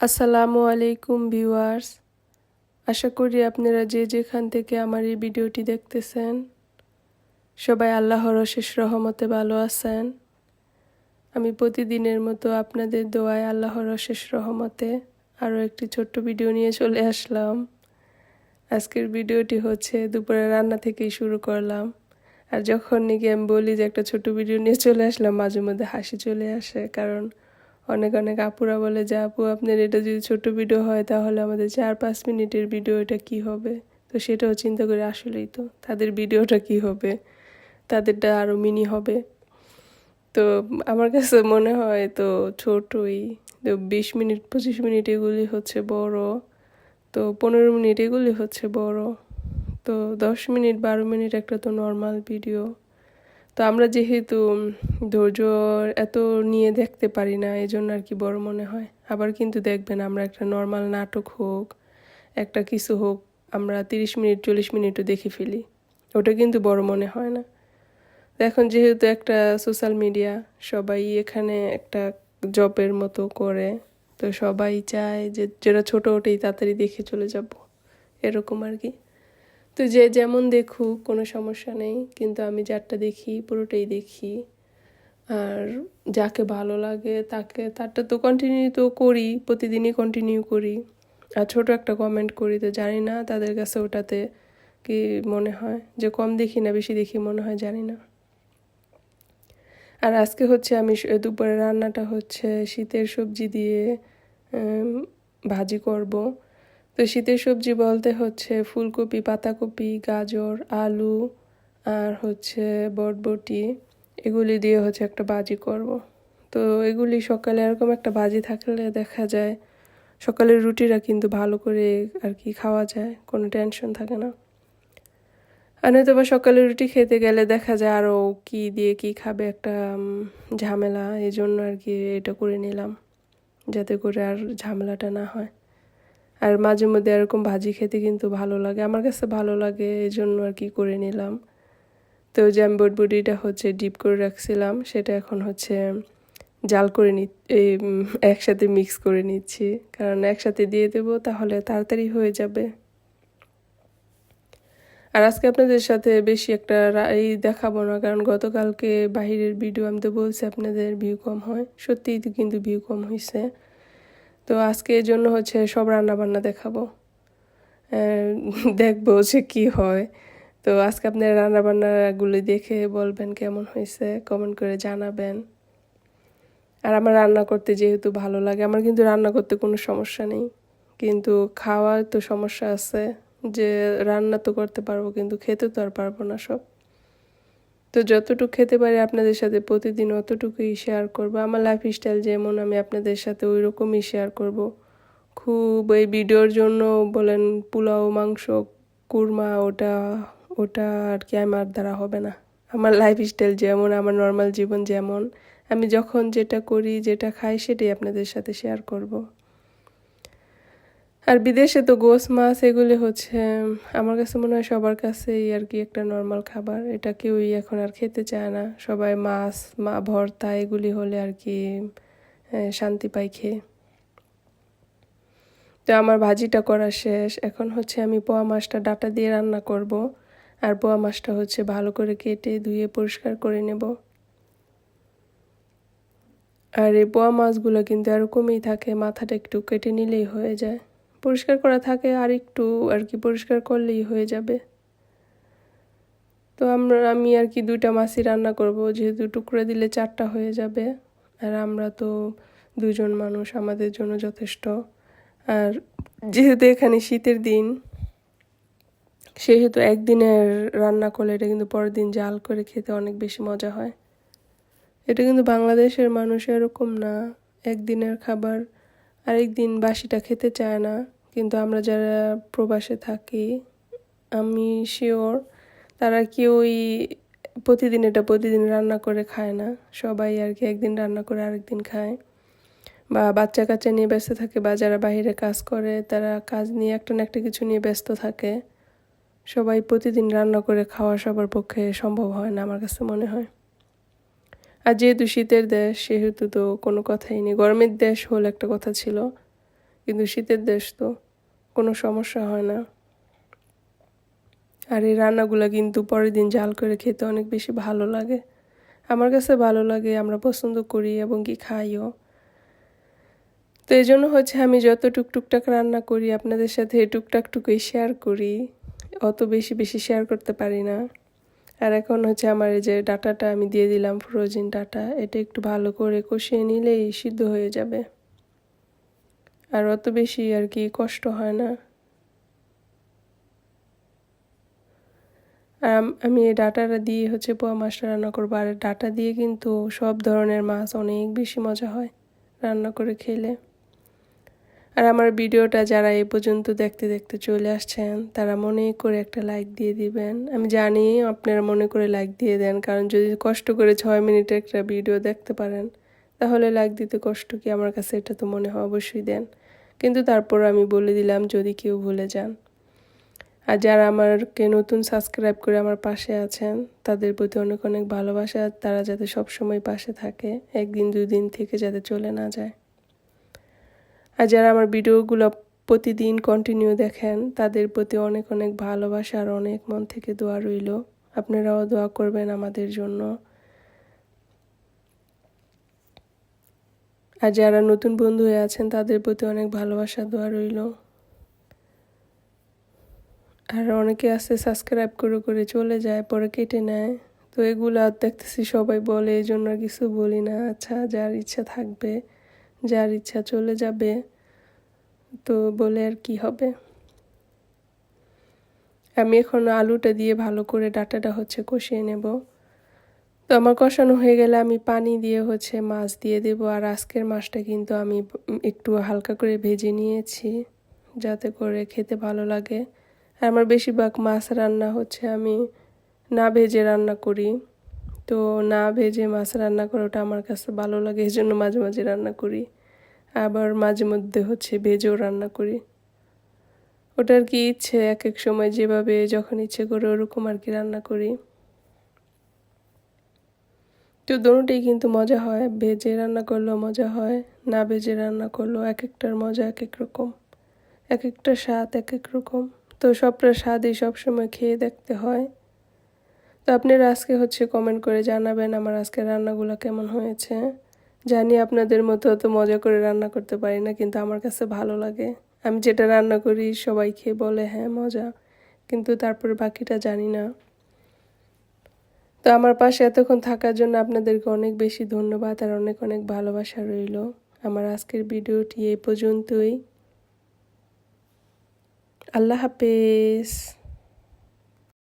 আসসালামু আলাইকুম ভিউয়ার্স। আশা করি আপনারা যে যেখান থেকে আমার এই ভিডিওটি দেখতেছেন, সবাই আল্লাহর অশেষ রহমতে ভালো আছেন। আমি প্রতিদিনের মতো আপনাদের দোয়ায় আল্লাহর অশেষ রহমতে আরও একটি ছোট্ট ভিডিও নিয়ে চলে আসলাম। আজকের ভিডিওটি হচ্ছে দুপুরে রান্না থেকেই শুরু করলাম। আর যখন নাকি আমি বলি যে একটা ছোট ভিডিও নিয়ে চলে আসলাম মাঝে মধ্যে হাসি চলে আসে, কারণ অনেক অনেক আপুরা বলে যে, আপু, আপনার এটা যদি ছোট ভিডিও হয়, তাহলে আমাদের চার পাঁচ মিনিটের ভিডিও এটা কী হবে? তো সেটাও চিন্তা করে আসলেই তো, তাদের ভিডিওটা কি হবে? তাদেরটা আরও মিনি হবে। তো আমার কাছে মনে হয় তো ছোটই, তো বিশ মিনিট, পঁচিশ মিনিট এগুলি হচ্ছে বড়, তো পনেরো মিনিট এগুলি হচ্ছে বড়, তো দশ মিনিট, বারো মিনিট একটা তো নর্মাল ভিডিও তো আমরা যেহেতু ধৈর্য এত নিয়ে দেখতে পারি না এই জন্য আর কি বড় মনে হয়। আবার কিন্তু দেখবেন আমরা একটা নর্মাল নাটক হোক, একটা কিছু হোক, আমরা তিরিশ মিনিট, চল্লিশ মিনিটও দেখে ফেলি। ওটা কিন্তু বড় মনে হয় না। এখন যেহেতু একটা সোশ্যাল মিডিয়া সবাই এখানে একটা জবের মতো করে, তো সবাই চায় যে, যেটা ছোটো ওটাই তাড়াতাড়ি দেখে চলে যাব। এরকম আর কি। তো যে যেমন দেখুক, কোনো সমস্যা নেই। কিন্তু আমি যারটা দেখি, পুরোটাই দেখি। আর যাকে ভালো লাগে, তাকে, তারটা তো কন্টিনিউ তো করি, প্রতিদিনই কন্টিনিউ করি। আর ছোট একটা কমেন্ট করি তো জানি না তাদের কাছে ওটাতে কি মনে হয়, যে কম দেখি না, বেশি দেখি মনে হয়, জানি না। আর আজকে হচ্ছে আমি দুপুরে রান্নাটা হচ্ছে শীতের সবজি দিয়ে ভাজি করব। তো শীতের সবজি বলতে হচ্ছে ফুলকপি, পাতাকপি, গাজর, আলু আর হচ্ছে বটবটি। এগুলি দিয়ে হচ্ছে একটা ভাজি করব। তো এগুলি সকালে এরকম একটা ভাজি থাকলে দেখা যায় সকালের রুটিরা কিন্তু ভালো করে আর কি খাওয়া যায়, কোনো টেনশন থাকে না। আর নয়তো বা সকালে রুটি খেতে গেলে দেখা যায় আরও কি দিয়ে কি খাবে একটা ঝামেলা এই জন্য আর কি এটা করে নিলাম, যাতে করে আর ঝামেলাটা না হয়। আর মাঝে মধ্যে এরকম ভাজি খেতে কিন্তু ভালো লাগে। আমার কাছে ভালো লাগে এই জন্য আর কি করে নিলাম। তো আমি বটবটিটা হচ্ছে ডিপ করে রাখছিলাম, সেটা এখন হচ্ছে জাল করে নি এই একসাথে মিক্স করে নিচ্ছি। কারণ একসাথে দিয়ে দেবো তাহলে তাড়াতাড়ি হয়ে যাবে। আর আজকে আপনাদের সাথে বেশি একটা এই দেখাবো না, কারণ গতকালকে বাহিরের ভিডিও আমি তো বলছি আপনাদের ভিউ কম হয়। সত্যিই তো কিন্তু ভিউ কম হয়েছে তো আজকে এই জন্য হচ্ছে সব রান্না বান্না দেখাবো দেখব যে কি হয়। তো আজকে আপনার রান্না বান্নাগুলি দেখে বলবেন কেমন হয়েছে কমেন্ট করে জানাবেন। আর আমার রান্না করতে যেহেতু ভালো লাগে, আমার কিন্তু রান্না করতে কোনো সমস্যা নেই। কিন্তু খাওয়ার তো সমস্যা আছে, যে রান্না তো করতে পারব, কিন্তু খেতে তো আর পারব না সব। তো যতটুকু খেতে পারি আপনাদের সাথে প্রতিদিন অতটুকুই শেয়ার করব। আমার লাইফ স্টাইল যেমন আমি আপনাদের সাথে ওই রকমই শেয়ার করব। খুব এই ভিডিওর জন্য বলেন পোলাও, মাংস, কুরমা, ওটা ওটা আর কি আমার দ্বারা হবে না। আমার লাইফ স্টাইল যেমন, আমার নর্মাল জীবন যেমন, আমি যখন যেটা করি, যেটা খাই, সেটাই আপনাদের সাথে শেয়ার করব। আর বিদেশে তো গোস মাছ এগুলি হচ্ছে আমার কাছে মনে হয় সবার কাছেই আর কি একটা নর্মাল খাবার। এটা কেউই এখন আর খেতে চায় না। সবাই মাছ, মা, ভর্তা এগুলি হলে আর কি শান্তি পাই খেয়ে। তো আমার ভাজিটা করা শেষ। এখন হচ্ছে আমি পোয়া মাছটা ডাটা দিয়ে রান্না করব। আর পোয়া মাছটা হচ্ছে ভালো করে কেটে ধুয়ে পরিষ্কার করে নেব। আর এই পোয়া মাছগুলো কিন্তু এরকমই থাকে, মাথাটা একটু কেটে নিলেই হয়ে যায়। পরিষ্কার করা থাকে, আর একটু আর কি পরিষ্কার করলেই হয়ে যাবে। তো আমরা, আমি আর কি দুইটা মাছই রান্না করব, যেহেতু টুকরো দিলে চারটা হয়ে যাবে। আর আমরা তো দুজন মানুষ, আমাদের জন্য যথেষ্ট। আর যেহেতু এখানে শীতের দিন, সেহেতু একদিনের রান্না করলে এটা কিন্তু পরের দিন জাল করে খেতে অনেক বেশি মজা হয়। এটা কিন্তু বাংলাদেশের মানুষ এরকম না। একদিনের খাবার আরেক দিন বাসিটা খেতে চায় না। কিন্তু আমরা যারা প্রবাসে থাকি, আমি শিওর তারা কেউই প্রতিদিন এটা প্রতিদিন রান্না করে খায় না। সবাই আর কি একদিন রান্না করে আরেকদিন খায়। বা বাচ্চা কাচ্চা নিয়ে ব্যস্ত থাকে বা যারা বাহিরে কাজ করে, তারা কাজ নিয়ে একটা না একটা কিছু নিয়ে ব্যস্ত থাকে। সবাই প্রতিদিন রান্না করে খাওয়া সবার পক্ষে সম্ভব হয় না আমার কাছে মনে হয়। আর যেহেতু শীতের দেশ, সেহেতু তো কোনো কথাই নেই। গরমের দেশ হল একটা কথা ছিল। কিন্তু শীতের দেশ তো, কোনো সমস্যা হয় না। আর এই রান্নাগুলো কিন্তু পরের দিন জাল করে খেতে অনেক বেশি ভালো লাগে। আমার কাছে ভালো লাগে, আমরা পছন্দ করি এবং কি খাইও। তো এই জন্য হচ্ছে আমি যত টুকটুকটাক রান্না করি, আপনাদের সাথে টুকটাকটুকুই শেয়ার করি। অত বেশি বেশি শেয়ার করতে পারি না। আর এখন হচ্ছে আমার এই যে ডাটাটা আমি দিয়ে দিলাম ফ্রোজেন ডাটা, এটা একটু ভালো করে কষিয়ে নিলেই সিদ্ধ হয়ে যাবে। আর অত বেশি আর কি কষ্ট হয় না। আর আমি এই ডাটাটা দিয়ে হচ্ছে পোয়া মাছটা রান্না করব। আর ডাটা দিয়ে কিন্তু সব ধরনের মাছ অনেক বেশি মজা হয় রান্না করে খেলে। আর আমার ভিডিওটা যারা এই পর্যন্ত দেখতে দেখতে চলে আসছেন, তারা মনে করে একটা লাইক দিয়ে দিবেন। আমি জানি আপনারা মনে করে লাইক দিয়ে দেন, কারণ যদি কষ্ট করে ছয় মিনিটে একটা ভিডিও দেখতে পারেন, তাহলে লাইক দিতে কষ্ট কি? আমার কাছে এটা তো মনে হয় অবশ্যই দেন। কিন্তু তারপর আমি বলে দিলাম, যদি কেউ ভুলে যান। আর যারা আমারকে নতুন সাবস্ক্রাইব করে আমার পাশে আছেন, তাদের প্রতি অনেক অনেক ভালোবাসা, তারা যাতে সবসময় পাশে থাকে, একদিন দুদিন থেকে যাতে চলে না যায়। আর যারা আমার ভিডিওগুলো প্রতিদিন কন্টিনিউ দেখেন, তাদের প্রতি অনেক অনেক ভালোবাসা আর অনেক মন থেকে দোয়া রইল। আপনারাও দোয়া করবেন আমাদের জন্য। আর যারা নতুন বন্ধু হয়ে আছেন, তাদের প্রতি অনেক ভালোবাসা দেওয়া রইল। আর অনেকে আছে সাবস্ক্রাইব করে করে চলে যায়, পরে কেটে নেয়। তো এগুলো আর দেখতেছি সবাই বলে এই জন্য কিছু বলি না। আচ্ছা যার ইচ্ছা থাকবে, যার ইচ্ছা চলে যাবে, তো বলে আর কি হবে। আমি এখন আলুটা দিয়ে ভালো করে ডাটাটা হচ্ছে কষিয়ে নেব। তো আমার কষানো হয়ে গেলে আমি পানি দিয়ে হচ্ছে মাছ দিয়ে দেব, আর আজকের মাছটা কিন্তু আমি একটু হালকা করে ভেজে নিয়েছি যাতে করে খেতে ভালো লাগে। আর আমার বেশিরভাগ মাছ রান্না হচ্ছে আমি না ভেজে রান্না করি। তো না ভেজে মাছ রান্না করাটা আমার কাছে ভালো লাগে এই জন্য মাঝে মাঝে রান্না করি। আবার মাঝে মধ্যে হচ্ছে ভেজেও রান্না করি। ওটার কি ইচ্ছে, এক এক সময় যেভাবে যখন ইচ্ছে করে ওরকম আর কি রান্না করি। তো দোনোটাই কিন্তু মজা হয়। ভেজে রান্না করলেও মজা হয়, না ভেজে রান্না করলেও এক একটার মজা এক এক রকম। এক একটা স্বাদ এক এক রকম। তো সবটা স্বাদই সবসময় খেয়ে দেখতে হয়। তো আপনারা আজকে হচ্ছে কমেন্ট করে জানাবেন আমার আজকে রান্নাগুলো কেমন হয়েছে। জানি আপনাদের মতো অত মজা করে রান্না করতে পারি না, কিন্তু আমার কাছে ভালো লাগে। আমি যেটা রান্না করি সবাই খেয়ে বলে হ্যাঁ মজা। কিন্তু তারপরে বাকিটা জানি না। তো আমার পাশে এতক্ষণ থাকার জন্য আপনাদেরকে অনেক বেশি ধন্যবাদ আর অনেক অনেক ভালোবাসা রইল। আমার আজকের ভিডিওটি এই পর্যন্তই। আল্লাহ হাফেজ।